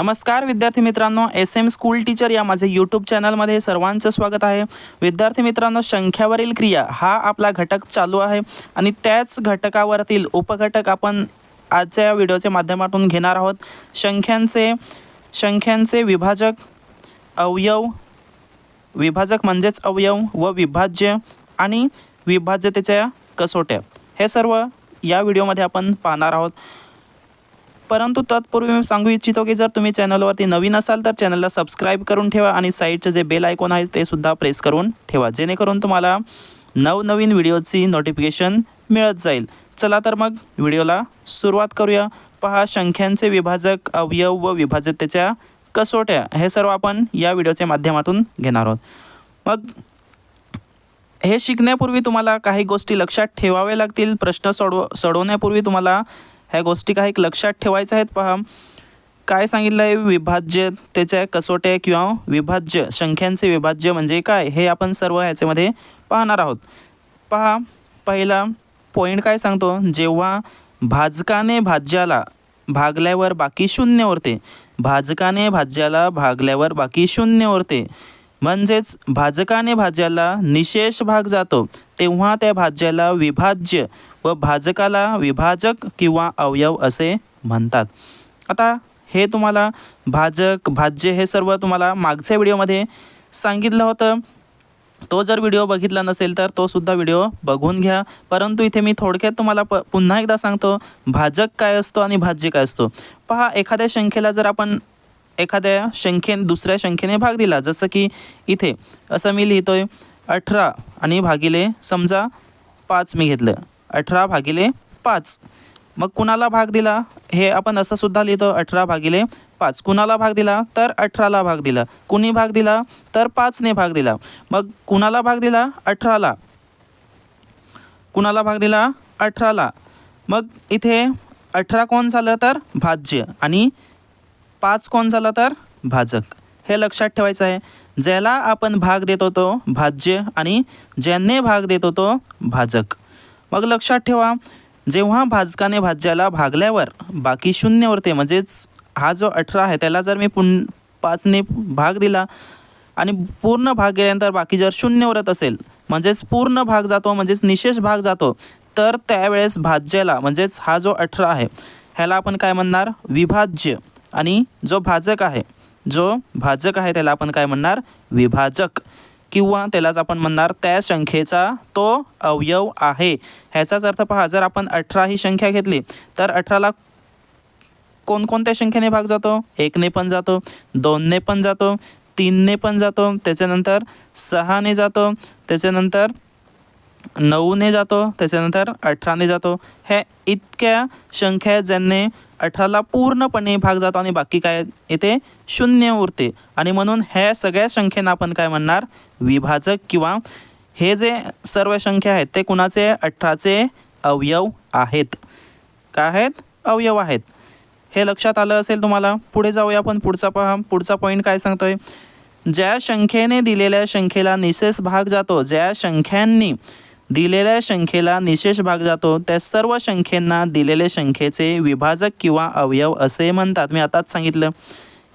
नमस्कार विद्यार्थी मित्रांनो. एस एम स्कूल टीचर या माझे यूट्यूब चॅनलमध्ये सर्वांचं स्वागत आहे. विद्यार्थी मित्रांनो संख्यावरील क्रिया हा आपला घटक चालू आहे. आणि त्याच घटकावरतील उपघटक आपण आजच्या या व्हिडिओच्या माध्यमातून घेणार आहोत. संख्यांचे संख्यांचे विभाजक अवयव विभाजक म्हणजेच अवयव व विभाज्य आणि विभाज्यतेच्या कसोट्या. हे सर्व या व्हिडिओमध्ये आपण पाहणार आहोत. परंतु तत्पूर्वी मी सांगू इच्छितो की जर तुम्ही चॅनलवरती नवीन असाल तर चॅनलला सबस्क्राईब करून ठेवा आणि साईडचे जे बेल आयकॉन आहे ते सुद्धा प्रेस करून ठेवा. जेणेकरून तुम्हाला नवनवीन व्हिडिओची नोटिफिकेशन मिळत जाईल. चला तर मग व्हिडिओला सुरुवात करूया. पहा संख्यांचे विभाजक अवयव व विभाजतेच्या कसोट्या हे सर्व आपण या व्हिडिओच्या माध्यमातून घेणार आहोत. मग हे शिकण्यापूर्वी तुम्हाला काही गोष्टी लक्षात ठेवाव्या लागतील. प्रश्न सोडव सोडवण्यापूर्वी तुम्हाला ह्या गोष्टी काही लक्षात ठेवायच्या आहेत. पहा काय सांगितलं आहे विभाज्य त्याच्या कसोट्या किंवा विभाज्य संख्यांचे विभाज्य म्हणजे काय? हे आपण सर्व ह्याच्यामध्ये पाहणार आहोत. पहा पहिला पॉईंट काय सांगतो? जेव्हा भाजकाने भाज्याला भागल्यावर बाकी शून्य उरते. भाजकाने भाज्याला भागल्यावर बाकी शून्य उरते. म्हणजेच भाजकाने भाज्याला निशेष भाग जातो. तेव्हा त्या भाज्याला विभाज्य व भाजकाला विभाजक किंवा अवयव असे म्हणतात. आता हे तुम्हाला भाजक भाज्य हे सर्व तुम्हाला मागच्या व्हिडिओमध्ये सांगितलं होतं. तो जर व्हिडिओ बघितला नसेल तर तो सुद्धा व्हिडिओ बघून घ्या. परंतु इथे मी थोडक्यात तुम्हाला प पुन्हा एकदा सांगतो भाजक काय असतो आणि भाज्य काय असतो. पहा एखाद्या संख्येला जर आपण एखाद्या संख्येने दुसऱ्या संख्येने भाग दिला जसं की इथे असं मी लिहितो आहे अठरा आणि भागिले समजा पाच मी घेतलं. अठरा भागिले पाच. मग कुणाला भाग दिला? हे आपण असं सुद्धा लिहितो अठरा भागिले पाच. कुणाला भाग दिला? तर अठराला भाग दिला. कुणी भाग दिला? तर पाचने भाग दिला. मग कुणाला भाग दिला? अठराला. कुणाला भाग दिला? अठराला. मग इथे अठरा कोण झालं तर भाज्य आणि पाच कोण झालं तर भाजक. हे लक्षात ठेवायचं आहे. ज्याला आपण भाग देत होतो भाज्य आणि ज्यांनी भाग देत होतो भाजक. मग लक्षात ठेवा जेव्हा भाजकाने भाज्याला भागल्यावर बाकी शून्य उरते म्हणजेच हा जो अठरा आहे त्याला जर मी पुन पाचने भाग दिला आणि पूर्ण भाग गेल्यानंतर बाकी जर शून्य उरत असेल म्हणजेच पूर्ण भाग जातो म्हणजेच निशेष भाग जातो तर त्यावेळेस भाज्याला म्हणजेच हा जो अठरा आहे ह्याला आपण काय म्हणणार? विभाज्य. आणि जो भाजक आहे जो भाजक आहे त्याला आपण काय म्हणणार? विभाजक. किंवा त्यालाच आपण म्हणणार त्या संख्येचा तो अवयव आहे. ह्याचाच अर्थ पहा जर आपण अठरा ही संख्या घेतली तर अठराला कोणकोणत्या संख्येने भाग जातो? एकने पण जातो दोनने पण जातो तीनने पण जातो त्याच्यानंतर सहाने जातो त्याच्यानंतर नऊने जातो त्याच्यानंतर अठराने जातो. ह्या इतक्या संख्या आहेत ज्यांनी अठराला पूर्णपणे भाग जातो आणि बाकी काय येते? शून्य उरते. आणि म्हणून ह्या सगळ्या संख्येनं आपण काय म्हणणार? विभाजक किंवा हे जे सर्व संख्या आहेत ते कुणाचे? अठराचे अवयव आहेत. काय आहेत? अवयव आहेत. हे लक्षात आलं असेल तुम्हाला? पुढे जाऊया आपण. पुढचा पहा. पुढचा पॉईंट काय सांगतोय? ज्या संख्येने दिलेल्या संख्येला निशेष भाग जातो ज्या संख्यांनी दिलेल्या संख्येला निशेष भाग जातो. त्या सर्व संख्येंना दिलेल्या संख्येचे विभाजक किंवा अवयव असे म्हणतात. मी आताच सांगितलं.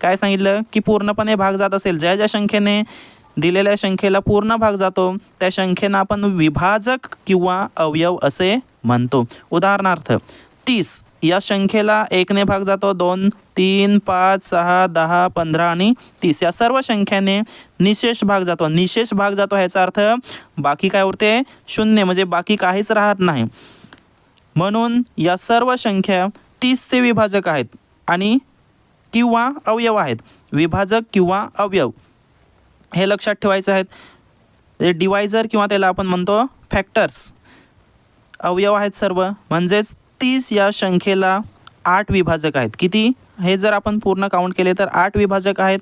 काय सांगितलं? की पूर्णपणे भाग जात असेल. ज्या ज्या संख्येने दिलेल्या संख्येला पूर्ण भाग जातो त्या संख्येनं आपण विभाजक किंवा अवयव असे म्हणतो. उदाहरणार्थ तीस. या संख्येला एकने भाग जातो दोन तीन पाच सहा दहा पंधरा आणि तीस. या सर्व संख्याने निशेष भाग जातो. निशेष भाग जातो ह्याचा अर्थ बाकी काय उरते? शून्य. म्हणजे बाकी काहीच राहत नाही. म्हणून या सर्व संख्या तीसचे विभाजक आहेत आणि किंवा अवयव आहेत. विभाजक किंवा अवयव. हे लक्षात ठेवायचं आहेत. डिवायझर किंवा त्याला आपण म्हणतो फॅक्टर्स अवयव आहेत सर्व. म्हणजेच तीस या संख्येला आठ विभाजक आहेत. किती? हे जर आपण पूर्ण काउंट केले तर आठ विभाजक आहेत.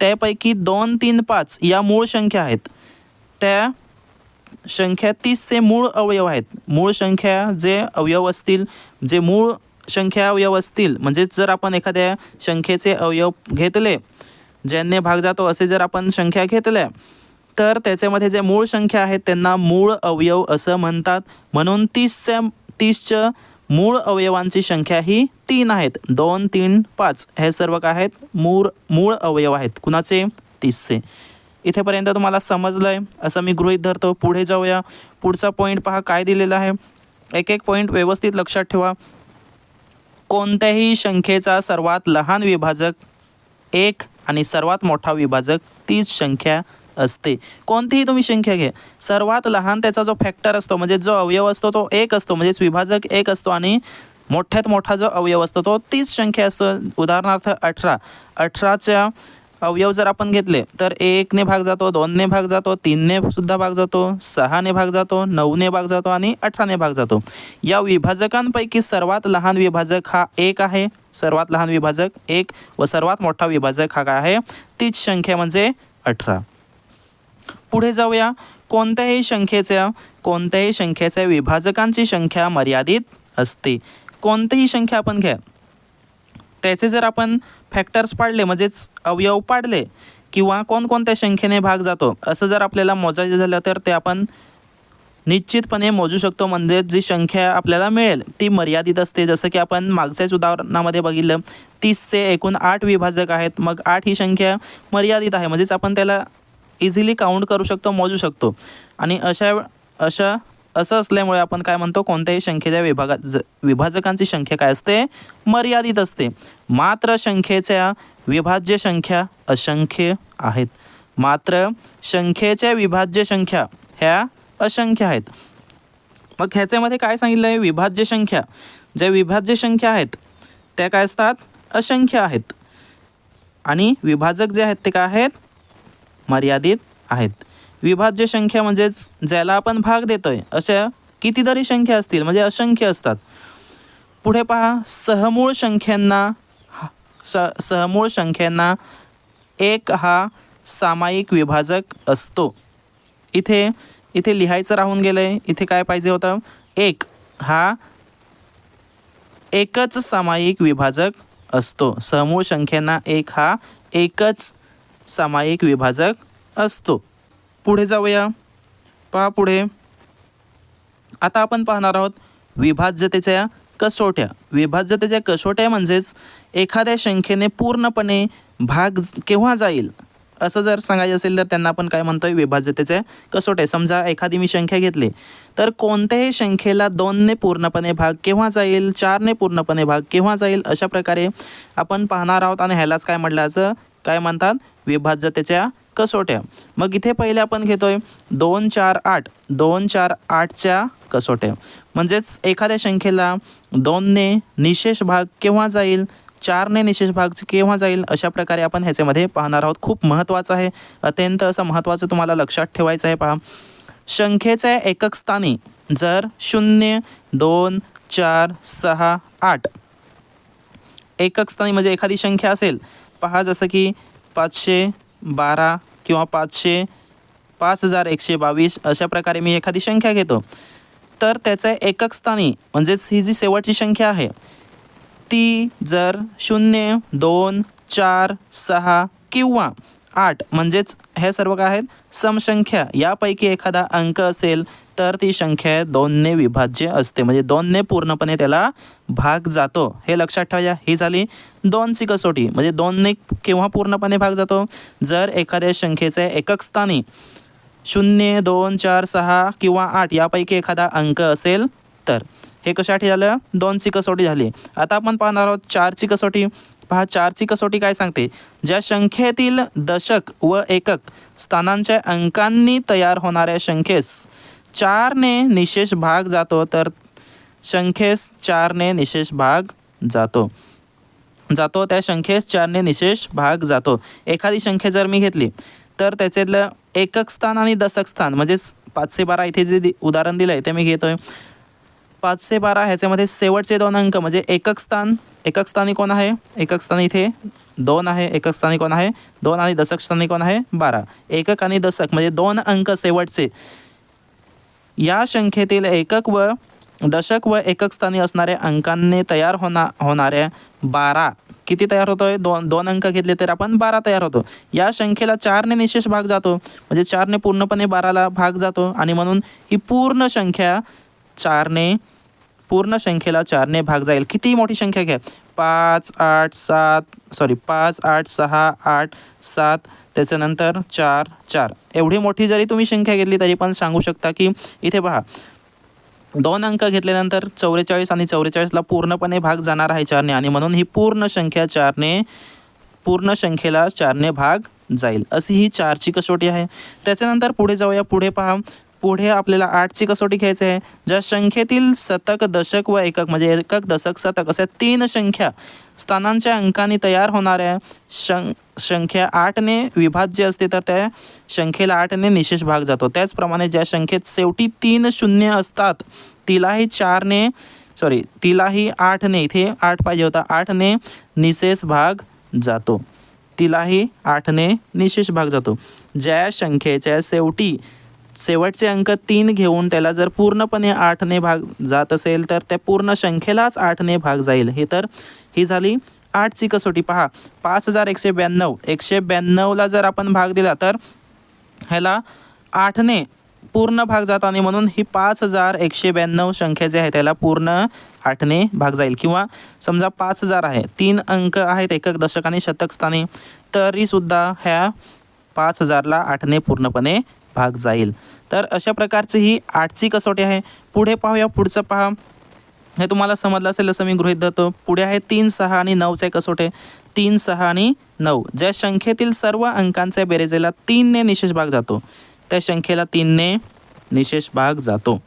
त्यापैकी दोन तीन पाच या मूळ संख्या आहेत. त्या संख्या तीसचे मूळ अवयव आहेत. मूळ संख्या जे अवयव असतील जे मूळ संख्या अवयव असतील म्हणजेच जर आपण एखाद्या संख्येचे अवयव घेतले ज्यांनी भाग जातो असे जर आपण संख्या घेतल्या तर त्याच्यामध्ये जे मूळ संख्या आहेत त्यांना मूळ अवयव असं म्हणतात. म्हणून तीसच्या तीसचं मूळ अवयवांची संख्या ही तीन आहेत. दोन तीन पाच. हे सर्व काय आहेत? मूळ मूळ अवयव आहेत. कुणाचे? तीसचे. इथेपर्यंत तुम्हाला समजलं आहे असं मी गृहीत धरतो. पुढे जाऊया. पुढचा पॉईंट पहा काय दिलेला आहे. एक एक पॉईंट व्यवस्थित लक्षात ठेवा. कोणत्याही संख्येचा सर्वात लहान विभाजक एक आणि सर्वात मोठा विभाजक तीच संख्या असते. कोणतीही तुम्ही संख्या घ्या. सर्वात लहान त्याचा जो फॅक्टर असतो म्हणजे जो अवयव असतो तो एक असतो. म्हणजेच विभाजक एक असतो आणि मोठ्यात मोठा जो अवयव असतो तो तीच संख्या असतो. उदाहरणार्थ अठरा. अठराच्या अवयव जर आपण घेतले तर एकने भाग जातो दोनने भाग जातो तीनने सुद्धा भाग जातो सहाने भाग जातो नऊने भाग जातो आणि अठराने भाग जातो. या विभाजकांपैकी सर्वात लहान विभाजक हा एक आहे. सर्वात लहान विभाजक एक व सर्वात मोठा विभाजक हा काय आहे? तीच संख्या म्हणजे अठरा. पुढे जाऊया. कोणत्याही संख्येच्या कोणत्याही संख्येच्या विभाजकांची संख्या मर्यादित असते. कोणतीही संख्या आपण घ्या. त्याचे जर आपण फॅक्टर्स पाडले म्हणजेच अवयव पाडले किंवा कोणकोणत्या संख्येने भाग जातो असं जर आपल्याला मोजायचं झालं तर ते आपण निश्चितपणे मोजू शकतो. म्हणजे जी संख्या आपल्याला मिळेल ती मर्यादित असते. जसं की आपण मागच्याच उदाहरणामध्ये बघितलं तीसचे एकूण आठ विभाजक आहेत. मग आठ ही संख्या मर्यादित आहे. म्हणजेच आपण त्याला इझिली काउंट करू शकतो मोजू शकतो. आणि अशा अशा असं असल्यामुळे आपण काय म्हणतो कोणत्याही संख्येच्या विभागा ज विभाजकांची संख्या काय असते? मर्यादित असते. मात्र संख्येच्या विभाज्य संख्या असंख्य आहेत. मात्र संख्येच्या विभाज्य संख्या ह्या असंख्य आहेत. मग ह्याच्यामध्ये काय सांगितलं आहे विभाज्य संख्या. ज्या विभाज्य संख्या आहेत त्या काय असतात? असंख्य आहेत. आणि विभाजक जे आहेत ते काय आहेत? मर्यादित आहेत. विभाज्य संख्या म्हणजेच ज्याला आपण भाग देतोय अशा कितीतरी संख्या असतील म्हणजे असंख्य असतात. पुढे पहा सहमूळ संख्यांना हा- स सहमूळ संख्यांना एक हा सामायिक विभाजक असतो. इथे इथे लिहायचं राहून गेलं आहे इथे काय पाहिजे होतं? एक हा एकच सामायिक विभाजक असतो. समूळ संख्येना एक हा एकच सामायिक विभाजक असतो. पुढे जाऊया. पहा पुढे. आता आपण पाहणार आहोत विभाज्यतेच्या कसोट्या. विभाज्यतेच्या कसोट्या म्हणजेच एखाद्या संख्येने पूर्णपणे भाग केव्हा जाईल? असं जर सांगायचं असेल तर त्यांना आपण काय म्हणतोय? विभाज्यतेच्या कसोट्या समजा एखादी मी संख्या घेतली तर कोणत्याही संख्येला दोनने पूर्णपणे भाग केव्हा जाईल? चारने पूर्णपणे भाग केव्हा जाईल? अशा प्रकारे आपण पाहणार आहोत आणि ह्यालाच काय म्हटलं असं काय म्हणतात? विभाज्यतेच्या कसोट्या. मग इथे पहिले आपण घेतोय दोन चार आठ. दोन चार आठच्या कसोट्या. म्हणजेच एखाद्या संख्येला दोनने निशेष भाग केव्हा जाईल? चारने निशेष भाग केव्हा जाईल? अशा प्रकारे आपण ह्याच्यामध्ये पाहणार आहोत. खूप महत्त्वाचं आहे. अत्यंत असं महत्त्वाचं तुम्हाला लक्षात ठेवायचं आहे पहा. संख्येच्या एकक स्थानी जर शून्य दोन चार सहा आठ. एकक स्थानी म्हणजे एखादी संख्या असेल. पहा जसं की पाचशे बारा किंवा पाचशे पाच हजार एकशे बावीस अशा प्रकारे मी एखादी संख्या घेतो. तर त्याचं एकक स्थानी म्हणजेच ही जी शेवटची संख्या आहे ती जर शून्य दोन चार सहा किंवा आठ म्हणजेच हे सर्व काय आहेत? समसंख्या. यापैकी एखादा अंक असेल तर ती संख्या दोनने विभाज्य असते. म्हणजे दोनने पूर्णपणे त्याला भाग जातो. हे लक्षात ठेवा ही झाली दोनची कसोटी म्हणजे दोनने केव्हा पूर्णपणे भाग जातो? जर एखाद्या संख्येचे एकक स्थानी शून्य दोन चार सहा किंवा आठ यापैकी एखादा अंक असेल तर. हे कशासाठी झालं? दोनची कसोटी झाली. आता आपण पाहणार आहोत चारची कसोटी पहा चारची कसोटी काय सांगते? ज्या संख्येतील दशक व एकक स्थानांच्या अंकांनी तयार होणाऱ्या संख्येस चारने निशेष भाग जातो तर संख्येस चारने निशेष भाग जातो. जातो त्या संख्येस चारने निशेष भाग जातो. एखादी संख्या जर मी घेतली तर त्याच्यातलं एकक स्थान आणि दशक स्थान म्हणजेच पाचशे बारा इथे जे दि- उदाहरण दिलं आहे ते मी घेतोय. पाचशे बारा ह्याच्यामध्ये शेवटचे दोन अंक म्हणजे एकक स्थान एकक स्थानी कोण आहे? एकक स्थानी इथे दोन आहे. एकक स्थानी कोण आहे? दोन आणि दशक स्थानी कोण आहे? बारा. एकक आणि दशक म्हणजे दोन अंक शेवटचे. या संख्येतील एकक व दशक व एकक स्थानी असणाऱ्या अंकांनी तयार होणा होणाऱ्या बारा. किती तयार होतोय? दोन दोन अंक घेतले तर आपण बारा तयार होतो. या संख्येला चारने निशेष भाग जातो. म्हणजे चारने पूर्णपणे बाराला भाग जातो. आणि म्हणून ही पूर्ण संख्या चारने पूर्ण संख्येला चारने भाग जाईल. किती मोठी संख्या घ्या. पाच आठ सात सॉरी पाच आठ सहा आठ सात त्याच्यानंतर चार चार. एवढी मोठी जरी तुम्ही संख्या घेतली तरी पण सांगू शकता की इथे पहा. दोन अंक घेतल्यानंतर चौवेचाळीस आणि चौवेचाळीसला पूर्णपणे भाग जाणार आहे चारने आणि म्हणून ही पूर्ण संख्या चारने पूर्ण संख्येला चारने भाग जाईल. अशी ही चारची कसोटी आहे. त्याच्यानंतर पुढे जाऊया. पुढे पहा. पुढे आपल्याला आठची कसोटी घ्यायची आहे. ज्या संख्येतील शतक दशक व एकक म्हणजे एकक दशक शतक अशा तीन संख्या स्थानांच्या अंकाने तयार होणाऱ्या शं संख्या आठने विभाज्य असते तर त्या संख्येला आठने निशेष भाग जातो. त्याचप्रमाणे ज्या संख्येत शेवटी तीन शून्य असतात तिलाही चारने सॉरी तिलाही आठने इथे आठ पाहिजे होता आठने निशेष भाग जातो. तिलाही आठने निशेष भाग जातो. ज्या संख्येच्या शेवटी शेवटचे अंक तीन घेऊन त्याला जर पूर्णपणे आठने भाग जात असेल तर त्या पूर्ण संख्येलाच आठने भाग जाईल. हे तर ही झाली आठची कसोटी पहा पाच हजार एकशे ब्याण्णव. एकशे ब्याण्णवला जर आपण भाग दिला तर ह्याला आठने पूर्ण भाग जाताने आणि म्हणून ही पाच हजार एकशे ब्याण्णव संख्या जी आहे त्याला पूर्ण आठने भाग जाईल. किंवा समजा पाच हजार आहे तीन अंक आहेत एकक दशक आणि शतक स्थानी तरीसुद्धा ह्या पाच हजारला आठने पूर्णपणे भाग जाईल. तर अशा प्रकारची ही आठची कसोटी आहे. पुढे पाहूया पुढचं पहा. हे तुम्हाला समजलं असेल असं मी गृहित धरतो. पुढे आहे तीन सहा आणि नऊचे कसोटे. तीन सहा आणि नऊ. ज्या संख्येतील सर्व अंकांच्या बेरेजेला तीनने निशेष भाग जातो. त्या संख्येला तीनने निशेष भाग जातो.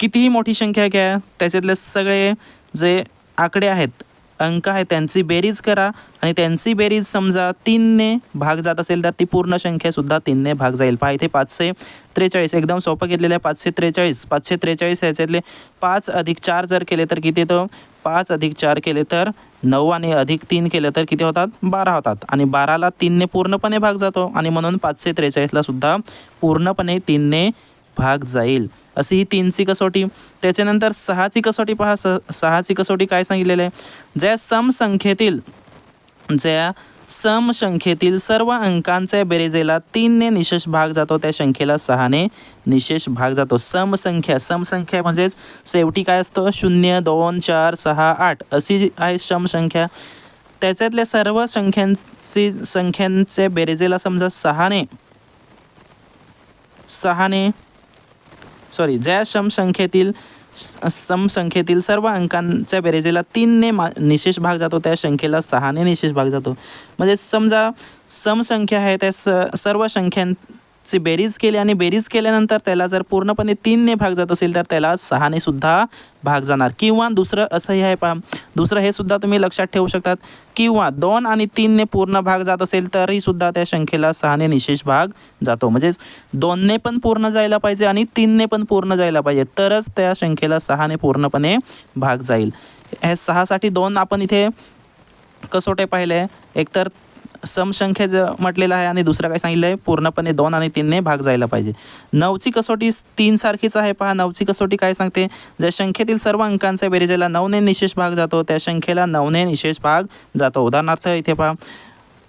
कितीही मोठी संख्या घ्या त्याच्यातले सगळे जे आकडे आहेत अंक आहे त्यांची बेरीज करा. आणि त्यांची बेरीज समजा तीनने भाग जात असेल तर ती पूर्ण संख्यासुद्धा तीनने भाग जाईल. पहा इथे पाचशे त्रेचाळीस एकदम सोपं घेतलेलं आहे पाचशे त्रेचाळीस. पाचशे त्रेचाळीस ह्याच्यातले पाच अधिक चार जर केले तर किती येतं? पाच अधिक चार केले तर नऊ आणि अधिक तीन केले तर किती होतात? बारा होतात. आणि बाराला तीनने पूर्णपणे भाग जातो. आणि म्हणून पाचशे त्रेचाळीसला सुद्धा पूर्णपणे तीनने भाग जाईल. अशी ही तीनची कसोटी. त्याच्यानंतर सहाची कसोटी पहा. स सहाची कसोटी काय सांगितलेलं आहे? ज्या समसंख्येतील ज्या समसंख्येतील सर्व अंकांच्या बेरेजेला तीनने निशेष भाग जातो त्या संख्येला सहाने निशेष भाग जातो. समसंख्या समसंख्या म्हणजेच शेवटी काय असतं? शून्य दोन चार सहा आठ अशी आहे समसंख्या. त्याच्यातल्या सर्व संख्यांची संख्यांच्या बेरेजेला समजा सहाने सहाने सॉरी ज्या समसंख्येतील समसंख्येतील सर्व अंकांच्या बेरेजेला तीनने मा निशेष भाग जातो त्या संख्येला सहाने निशेष भाग जातो. म्हणजे समजा समसंख्या आहे त्या स सर्व ची बेरीज केली आणि बेरीज केल्यानंतर त्याला जर पूर्णपणे तीनने भाग जात असेल तर त्याला सहाने सुद्धा भाग जाणार. किंवा दुसरं असंही आहे पहा. दुसरं हे सुद्धा तुम्ही लक्षात ठेवू शकतात. किंवा दोन आणि तीनने पूर्ण भाग जात असेल तरी सुद्धा त्या संख्येला सहाने निशेष भाग जातो. म्हणजेच दोनने पण पूर्ण जायला पाहिजे आणि तीनने पण पूर्ण जायला पाहिजे. तरच त्या संख्येला सहाने पूर्णपणे भाग जाईल. हे सहासाठी दोन आपण इथे कसोटे पाहिले. एकतर समसंख्या ज म्हटलेलं आहे आणि दुसरं काय सांगितलं आहे पूर्णपणे दोन आणि तीनने भाग जायला पाहिजे. नऊची कसोटी तीन सारखीच आहे पहा. नऊची कसोटी काय सांगते? ज्या संख्येतील सर्व अंकांच्या बेरीजेला नऊने निशेष भाग जातो त्या संख्येला नऊने निशेष भाग जातो. उदाहरणार्थ इथे पहा.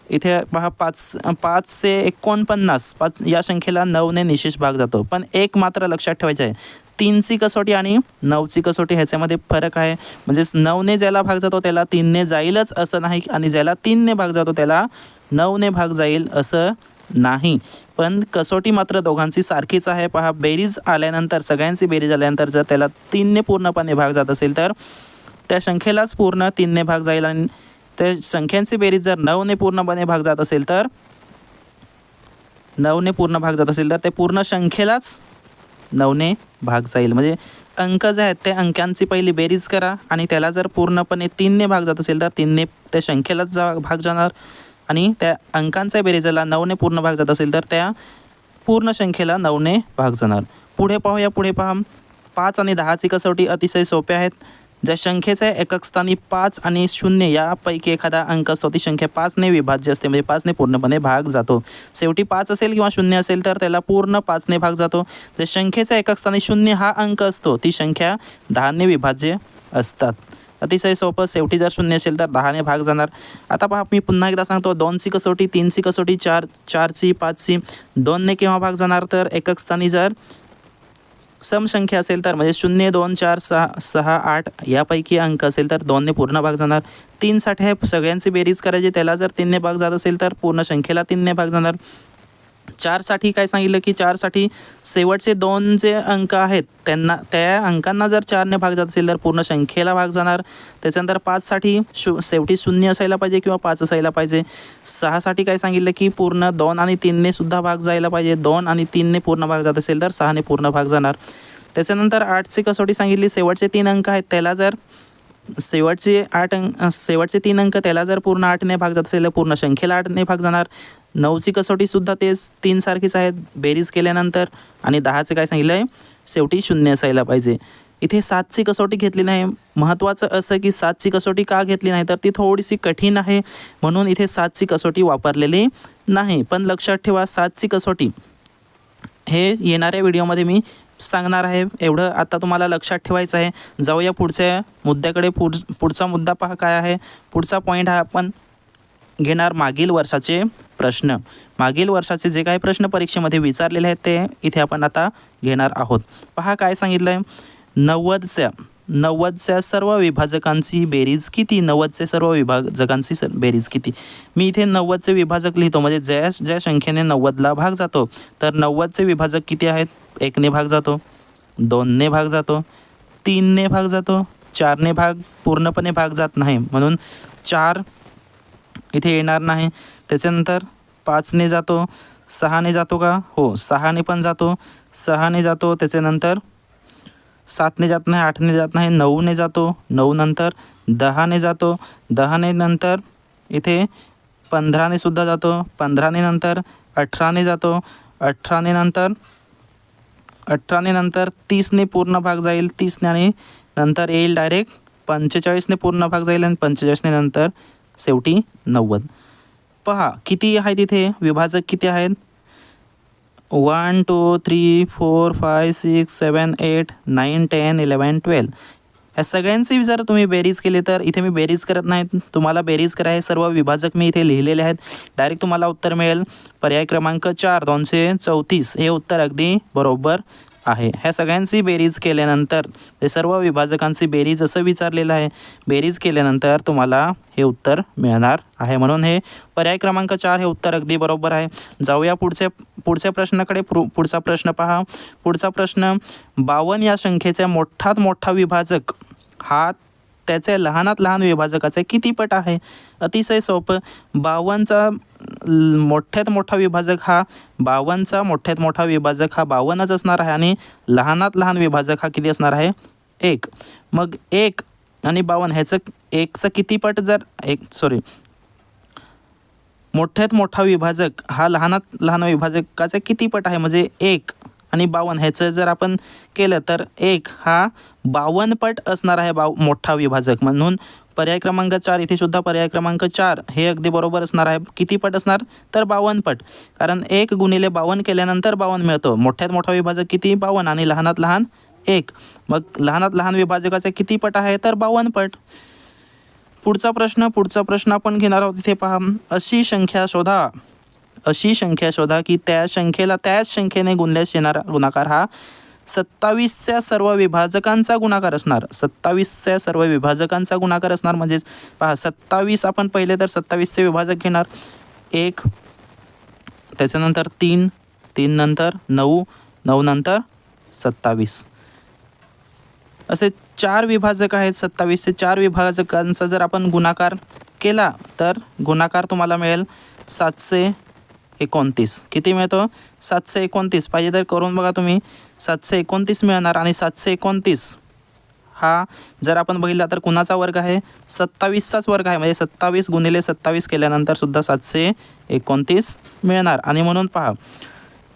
इथे पहा पाच पाचशे एकोणपन्नास. पाच या संख्येला नऊने निशेष भाग जातो. पण एक मात्र लक्षात ठेवायचं आहे. तीनची कसोटी आणि नऊची कसोटी ह्याच्यामध्ये फरक आहे. म्हणजेच नऊने ज्याला भाग जातो त्याला तीनने जाईलच असं नाही आणि ज्याला तीनने भाग जातो त्याला नऊने भाग जाईल असं नाही. पण कसोटी मात्र दोघांची सारखीच आहे. पहा बेरीज आल्यानंतर सगळ्यांची बेरीज आल्यानंतर जर त्याला तीनने पूर्णपणे भाग जात असेल तर त्या संख्येलाच पूर्ण तीनने भाग जाईल आणि त्या संख्यांची बेरीज जर नऊने पूर्णपणे भाग जात असेल तर नऊने पूर्ण भाग जात असेल तर ते पूर्ण संख्येलाच नऊने भाग जाईल. म्हणजे अंक जे आहेत त्या अंकांची पहिली बेरीज करा आणि त्याला जर पूर्णपणे तीनने भाग जात असेल तर तीनने त्या संख्येलाच जा भाग जाणार. आणि त्या अंकांच्या बेरीजला नऊने पूर्ण भाग जात असेल तर त्या पूर्ण संख्येला नऊने भाग जाणार. पुढे पाहूया पुढे पहा. पाच आणि दहाची कसोटी अतिशय सोप्या आहेत. ज्या संख्येचे एककस्थानी पाच आणि शून्य यापैकी एखादा अंक असतो ती संख्या पाचने विभाज्य असते. म्हणजे पाचने पूर्णपणे भाग जातो. शेवटी पाच असेल किंवा शून्य असेल तर त्याला पूर्ण पाचने भाग जातो. ज्या संख्येचा एककस्थानी शून्य हा अंक असतो ती संख्या दहाने विभाज्य असतात. अतिशय सोपं. शेवटी जर शून्य असेल तर दहाने भाग जाणार. आता पहा मी पुन्हा एकदा सांगतो. दोनची कसोटी तीनची कसोटी चार चारची पाचची दोनने केव्हा भाग जाणार? तर एकक स्थानी जर समसंख्या असेल तर म्हणजे शून्य दोन चार सहा सहा आठ यापैकी अंक असेल तर दोनने पूर्ण भाग जाणार. तीनसाठी आहे सगळ्यांची बेरीज करायची त्याला जर तीनने भाग जात असेल तर पूर्ण संख्येला तीनने भाग जाणार. चारसाठी काय सांगितलं की चारसाठी शेवटचे दोन जे अंक आहेत त्यांना त्या अंकांना जर चारने भाग जात असेल तर पूर्ण संख्येला भाग जाणार. त्याच्यानंतर पाचसाठी शु शेवटी शून्य असायला पाहिजे किंवा पाच असायला पाहिजे. सहासाठी काय सांगितलं की पूर्ण दोन आणि तीनने सुद्धा भाग जायला पाहिजे. दोन आणि तीनने पूर्ण भाग जात असेल तर सहाने पूर्ण भाग जाणार. त्याच्यानंतर आठची कसोटी सांगितली शेवटचे तीन अंक आहेत त्याला जर शेवटचे आठ अंक शेवटचे तीन अंक त्याला जर पूर्ण आठने भाग जात असेल तर पूर्ण संख्येला आठने भाग जाणार. नऊची कसोटीसुद्धा तेच तीन सारखीच आहेत. बेरीज केल्यानंतर आणि दहाचं काय सांगितलं आहे शेवटी शून्य असायला पाहिजे. इथे सातची कसोटी घेतली नाही. महत्त्वाचं असं की सातची कसोटी का घेतली नाही? तर ती थोडीशी कठीण आहे. म्हणून इथे सातची कसोटी वापरलेली नाही. पण लक्षात ठेवा सातची कसोटी. हे येणाऱ्या व्हिडिओमध्ये मी सांगणार आहे. एवढं आता तुम्हाला लक्षात ठेवायचं आहे. जाऊया पुढच्या मुद्द्याकडे. पुढ पुढचा मुद्दा पहा काय आहे. पुढचा पॉईंट हा आपण घेणार मागील वर्षाचे प्रश्न. मागील वर्षाचे जे काही प्रश्न परीक्षेमध्ये विचारलेले आहेत ते इथे आपण आता घेणार आहोत. पहा काय सांगितलं आहे नव्वदच्या नव्वदच्या सर्व विभाजकांची बेरीज किती? नव्वदचे सर्व विभाजकांची स बेरीज किती? मी इथे नव्वदचे विभाजक लिहितो. म्हणजे ज्या ज्या संख्येने नव्वदला भाग जातो तर नव्वदचे विभाजक किती आहेत? एकने भाग जातो दोनने भाग जातो तीनने भाग जातो चारने भाग पूर्णपणे भाग जात नाही. म्हणून चार इथे येणार नाही. त्याच्यानंतर पाचने जातो सहाने जातो का? हो सहाने पण जातो सहाने जातो त्याच्यानंतर सातने जात नाही आठने जात नाही नऊने जातो नऊ नंतर दहाने जातो दहाने नंतर इथे पंधराने सुद्धा जातो पंधराने नंतर अठराने जातो अठराने नंतर अठराने नंतर तीसने पूर्ण भाग जाईल तीसने आणि नंतर येईल डायरेक्ट पंचेचाळीसने पूर्ण भाग जाईल आणि पंचेचाळीसने नंतर शेवटी नव्वद. पहा किती आहेत इथे? विभाजक किती आहेत? One two three four five six seven eight nine ten eleven twelve या सगळ्यांची जर तुम्ही बेरीज केली तर इथे मी बेरीज करत नाही. तुम्हाला बेरीज कराय हे सर्व विभाजक मी इथे लिहिलेले आहेत. डायरेक्ट तुम्हाला उत्तर मिळेल. पर्याय क्रमांक चार दोनशे चौतीस. हे उत्तर अगदी बरोबर आहे. ह्या सगळ्यांची बेरीज केल्यानंतर हे सर्व विभाजकांची बेरीज असं विचारलेलं आहे बेरीज केल्यानंतर तुम्हाला हे उत्तर मिळणार आहे. म्हणून हे पर्याय क्रमांक चार हे उत्तर अगदी बरोबर आहे. जाऊया पुढच्या पुढच्या प्रश्नाकडे. पुढचा प्रश्न पहा. पुढचा प्रश्न बावन्न या संख्येचा मोठात मोठा विभाजक हा त्याचे लहानात लहान विभाजकाचे किती पट आहे? अतिशय सोपं. बावनचा मोठ्यात मोठा विभाजक हा बावनचा मोठ्यात मोठा विभाजक हा बावन्नच असणार आहे आणि लहानात लहान विभाजक हा किती असणार आहे? एक. मग एक आणि बावन्न ह्याचं एकचं किती पट जर एक सॉरी मोठ्यात मोठा विभाजक हा लहानात लहान विभाजकाचा किती पट आहे? म्हणजे एक. आणि बावन्न ह्याचं जर आपण केलं तर एक हा बावन्नपट असणार आहे बाव मोठा विभाजक. म्हणून पर्याय क्रमांक चार इथे सुद्धा पर्याय क्रमांक चार हे अगदी बरोबर असणार आहे. किती पट असणार? तर बावन्नपट कारण एक गुणिले बावन्न केल्यानंतर बावन्न मिळतो. मोठ्यात मोठा विभाजक किती? बावन्न आणि लहानात लहान एक. मग लहानात लहान विभाजकाचे किती पट आहे? तर बावन्नपट पुढचा प्रश्न पुढचा प्रश्न आपण घेणार आहोत. इथे पहा. अशी संख्या शोधा. अशी संख्या शोधा की त्या संख्येला त्याच संख्येने गुणल्यास येणारा गुणाकार हा सत्तावीसच्या सर्व विभाजकांचा गुणाकार असणार. सत्तावीसच्या सर्व विभाजकांचा गुणाकार असणार. म्हणजेच पहा सत्तावीस आपण पहिले तर सत्तावीसचे विभाजक घेणार. एक त्याच्यानंतर तीन तीन नंतर नऊ नऊ नंतर सत्तावीस. असे चार विभाजक आहेत. सत्तावीसचे चार विभाजकांचा जर आपण गुणाकार केला तर गुणाकार तुम्हाला मिळेल सातशे एकोणतीस. किती मिळतो? सातशे एकोणतीस. पाहिजे तर करून बघा तुम्ही. सातशे एकोणतीस मिळणार आणि सातशे एकोणतीस हा जर आपण बघितला तर कुणाचा वर्ग आहे? सत्तावीसचाच वर्ग आहे. म्हणजे सत्तावीस गुणिले सत्तावीस केल्यानंतरसुद्धा सातशे एकोणतीस मिळणार. आणि म्हणून पहा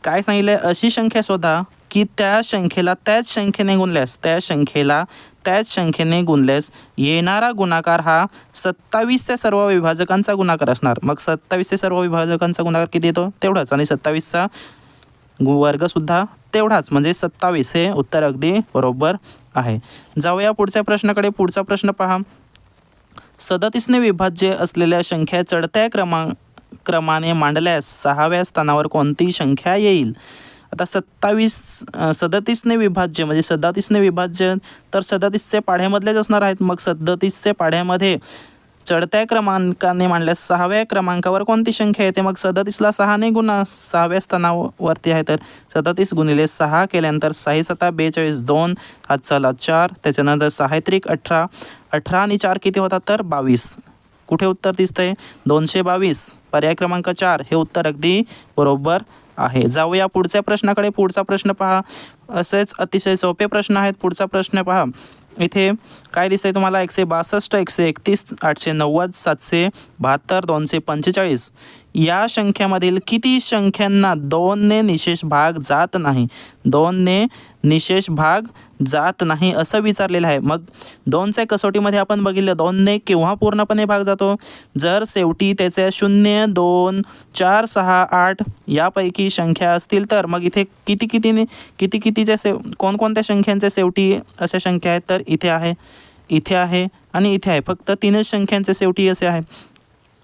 काय सांगितलं आहे अशी संख्या शोधा. की त्या संख्येला त्याच संख्येने गुणल्यास त्या संख्येला त्याच संख्येने गुणल्यास येणारा गुणाकार हा सत्तावीसच्या सर्व विभाजकांचा गुणाकार असणार. मग सत्तावीसचे सर्व विभाजकांचा गुणाकार किती येतो? तेवढाच. आणि सत्तावीसचा वर्गसुद्धा तेवढाच. म्हणजे सत्तावीस हे उत्तर अगदी बरोबर आहे. जाऊया पुढच्या प्रश्नाकडे. पुढचा प्रश्न पहा. सदतीसने विभाज्य असलेल्या संख्या चढत्या क्रमा क्रमाने मांडल्यास सहाव्या स्थानावर कोणती संख्या येईल? आता सत्तावीस सदतीसने विभाज्य म्हणजे सदतीसने विभाज्य तर सदतीसचे पाढ्यामधलेच असणार आहेत. मग सदतीसचे पाढ्यामध्ये चढत्या क्रमांकाने मांडल्यास सहाव्या क्रमांकावर कोणती संख्या येते? मग सदतीसला सहाने गुणा सहाव्या स्थानावरती आहे. तर सदतीस गुणिले सहा केल्यानंतर सहा सता बेचाळीस दोन हात चला चार. त्याच्यानंतर सहा त्रिक अठरा अठरा आणि चार किती होतात? तर बावीस. कुठे उत्तर दिसतंय? दोनशे बावीस. पर्याय क्रमांक चार. हे उत्तर अगदी बरोबर आहे. जाऊया पुढच्या प्रश्नाकडे पुढचा प्रश्न पहा. असेच अतिशय सोपे प्रश्न आहेत. पुढचा प्रश्न पहा. इथे काय दिसतंय तुम्हाला? एकशे बासष्ट एकशे एकतीस आठशे नव्वद सातशे बहात्तर दोनशे पंचेचाळीस. या संख्यामधील किती संख्यांना दोनने निशेष भाग जात नाही? दोनने निशेष भाग जात नाही असं विचारलेलं आहे. मग दोनच्या कसोटीमध्ये आपण बघितलं दोनने केव्हा पूर्णपणे भाग जातो? जर शेवटी त्याचे शून्य दोन चार सहा आठ यापैकी संख्या असतील तर मग इथे किती कितीने किती कितीच्या सेव कोणकोणत्या संख्यांच्या शेवटी अशा संख्या आहेत? तर इथे आहे इथे आहे आणि इथे आहे. फक्त तीनच संख्यांचे शेवटी असे आहे.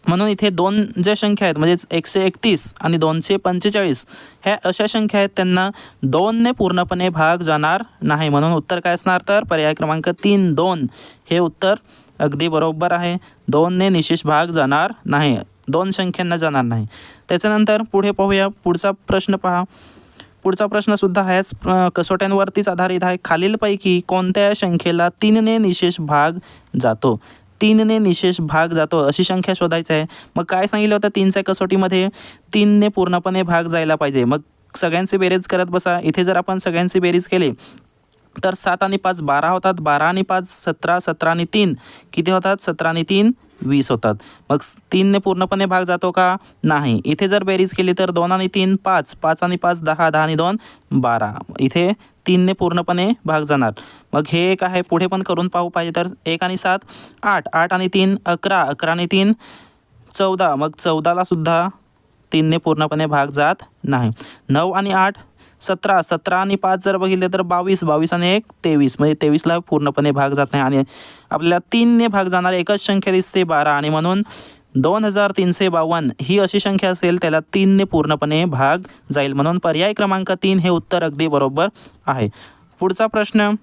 म्हणून इथे दोन ज्या संख्या आहेत म्हणजेच एकशे एकतीस आणि दोनशे पंचेचाळीस ह्या अशा संख्या आहेत त्यांना दोनने पूर्णपणे भाग जाणार नाही. म्हणून उत्तर काय असणार तर पर्याय क्रमांक तीन दोन हे उत्तर अगदी बरोबर आहे. दोनने निशेष भाग जाणार नाही. दोन संख्यांना जाणार नाही. त्याच्यानंतर पुढे पाहूया पुढचा प्रश्न पहा. पुढचा प्रश्नसुद्धा ह्याच कसोट्यांवरतीच आधारित आहे. खालीलपैकी कोणत्या संख्येला तीनने निशेष भाग जातो? तीनने निशेष भाग जातो अशी संख्या शोधायची आहे. मग काय सांगितलं होतं? तीनच्या कसोटीमध्ये तीनने पूर्णपणे भाग जायला पाहिजे. मग सगळ्यांची बेरीज करत बसा. इथे जर आपण सगळ्यांची बेरीज केली तर सात आणि पाच बारा होतात बारा आणि पाच सतरा सतरा आणि तीन. किती होतात? सतरा आणि तीन वीस होतात. मग तीनने पूर्णपणे भाग जातो का? नाही. इथे जर बेरीज केली तर दोन आणि तीन पाच. पाच आणि पाच दहा दहा आणि दोन बारा. इथे तीनने पूर्णपणे भाग जाणार. मग हे एक आहे. पुढे पण करून पाहू पाहिजे तर एक आणि सात आठ. आठ आणि तीन अकरा. अकरा आणि तीन चौदा. मग चौदाला सुद्धा तीनने पूर्णपणे भाग जात नाही. नऊ आणि आठ सतरा सतरा आणि पाच जर बघितले तर बावीस बावीस आणि एक तेवीस. म्हणजे तेवीसला पूर्णपणे भाग जात नाही आणि आपल्याला तीनने भाग जाणार एकच संख्या दिसते बारा. आणि म्हणून दोन हजार तीनशे बावन्न ही अशी संख्या असेल त्याला तीनने पूर्णपणे भाग जाईल. म्हणून पर्याय क्रमांक तीन हे उत्तर अगदी बरोबर आहे. पुढचा प्रश्न.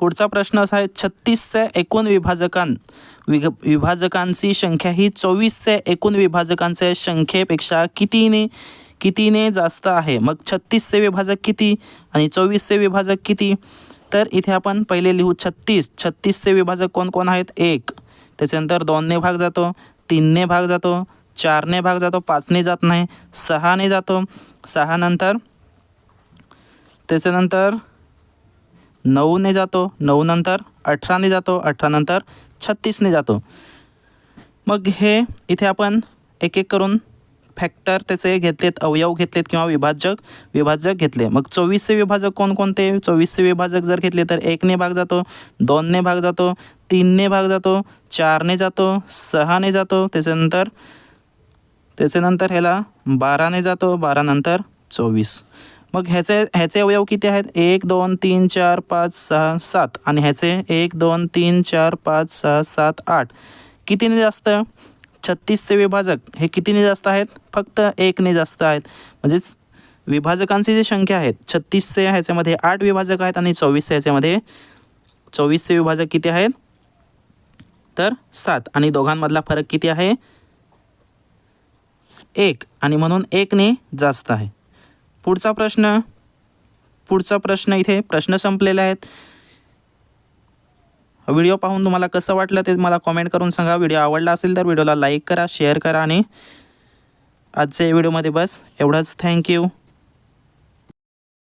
पुढचा प्रश्न असा आहे छत्तीसशे एकूण विभाजकां विग विभाजकांची संख्या ही चोवीसशे एकूण विभाजकांच्या संख्येपेक्षा कितीने कितीने जास्त आहे? मग छत्तीसचे विभाजक किती? आणि चोवीसचे विभाजक किती? तर इथे आपण पहिले लिहू छत्तीस. छत्तीसचे विभाजक कोण कोण आहेत? एक. त्याच्यानंतर दोनने भाग जातो. तीनने भाग जातो. चारने भाग जातो. पाचने जात नाही. सहाने जातो. सहा नंतर? त्याच्यानंतर नऊने जातो. नऊ नंतर अठराने जातो. अठरा नंतर छत्तीसने जातो. मग हे इथे आपण एक एक करून फॅक्टर त्याचे घेतलेत अवयव घेतलेत किंवा विभाजक विभाजक घेतले. मग चोवीसचे विभाजक कोणकोणते? चोवीसचे विभाजक जर घेतले तर एकने भाग जातो दोनने भाग जातो तीनने भाग जातो चारने जातो सहाने जातो त्याच्यानंतर त्याच्यानंतर ह्याला बाराने जातो बारानंतर चोवीस. मग ह्याचे ह्याचे अवयव किती आहेत? एक दोन तीन चार पाच सहा सात. आणि ह्याचे एक दोन तीन चार पाच सहा सात आठ. कितीने जास्त? छत्तीसचे विभाजक हे कितीने जास्त आहेत? फक्त एकने जास्त आहेत. म्हणजेच विभाजकांची जी संख्या आहेत छत्तीसचे ह्याच्यामध्ये आठ विभाजक आहेत आणि चोवीसचे ह्याच्यामध्ये चोवीसचे विभाजक किती आहेत? तर सात. आणि दोघांमधला फरक किती आहे? एक. आणि म्हणून एकने जास्त आहे. पुढचा प्रश्न पुढचा प्रश्न इथे प्रश्न संपलेला आहेत व्हिडिओ पाहून तुम्हाला कसं वाटलं ते मला कॉमेंट करून सांगा. व्हिडिओ आवडला असेल तर व्हिडिओला लाईक करा शेअर करा आणि आजच्या व्हिडिओमध्ये बस. एवढंच. थँक्यू